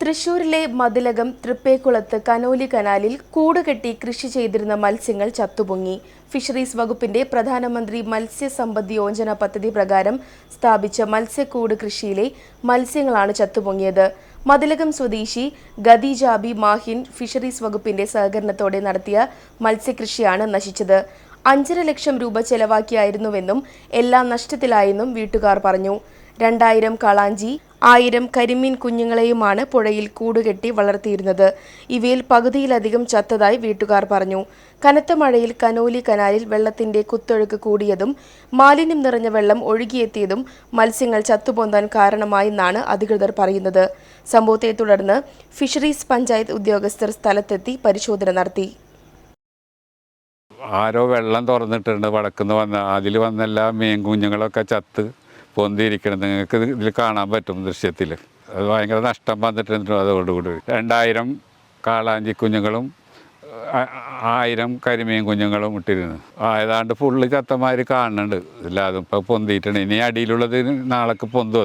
തൃശൂരിലെ മതിലകം തൃപ്പേക്കുളത്ത് കനോലി കനാലിൽ കൂടുകെട്ടി കൃഷി ചെയ്തിരുന്ന മത്സ്യങ്ങൾ ചത്തുപൊങ്ങി. ഫിഷറീസ് വകുപ്പിന്റെ പ്രധാനമന്ത്രി മത്സ്യസമ്പദ് യോജന പദ്ധതി പ്രകാരം സ്ഥാപിച്ച മത്സ്യക്കൂട് കൃഷിയിലെ മത്സ്യങ്ങളാണ് ചത്തുപൊങ്ങിയത്. മതിലകം സ്വദേശി ഗദിജാബി മാഹിൻ ഫിഷറീസ് വകുപ്പിന്റെ സഹകരണത്തോടെ നടത്തിയ മത്സ്യകൃഷിയാണ് നശിച്ചത്. അഞ്ചര ലക്ഷം രൂപ ചെലവാക്കിയായിരുന്നുവെന്നും എല്ലാം നഷ്ടത്തിലായെന്നും വീട്ടുകാർ പറഞ്ഞു. രണ്ടായിരം കളാഞ്ചി ആയിരം കരിമീൻ കുഞ്ഞുങ്ങളെയുമാണ് പുഴയിൽ കൂടുകെട്ടി വളർത്തിയിരുന്നത്. ഇവയിൽ പകുതിയിലധികം ചത്തതായി വീട്ടുകാർ പറഞ്ഞു. കനത്ത മഴയിൽ കനോലി കനാലിൽ വെള്ളത്തിന്റെ കുത്തൊഴുക്ക് കൂടിയതും മാലിന്യം നിറഞ്ഞ വെള്ളം ഒഴുകിയെത്തിയതും മത്സ്യങ്ങൾ ചത്തുപൊന്താൻ കാരണമായെന്നാണ് അധികൃതർ പറയുന്നത്. സംഭവത്തെ തുടർന്ന് ഫിഷറീസ് പഞ്ചായത്ത് ഉദ്യോഗസ്ഥർ സ്ഥലത്തെത്തി പരിശോധന നടത്തി. ആരോ വെള്ളം തുറന്നിട്ടുണ്ട്. വടക്കുന്ന് വന്ന അതിൽ വന്ന എല്ലാ മീൻ കുഞ്ഞുങ്ങളൊക്കെ ചത്ത്. പൊന്തിയിരിക്കണം നിങ്ങൾക്ക് ഇതിൽ കാണാൻ പറ്റും ദൃശ്യത്തിൽ. അത് ഭയങ്കര നഷ്ടം വന്നിട്ടുണ്ട് അതോടുകൂടി രണ്ടായിരം കാളാഞ്ചി കുഞ്ഞുങ്ങളും ആയിരം കരിമീൻ കുഞ്ഞുങ്ങളും ഇട്ടിരുന്നു. ആയതാണ്ട് ഫുള്ള് ചത്തമാതിരി കാണുന്നുണ്ട്. ഇല്ലാതെ ഇപ്പം പൊന്തിയിട്ടുണ്ട്. ഇനി അടിയിലുള്ളത് നാളേക്ക് പൊന്തും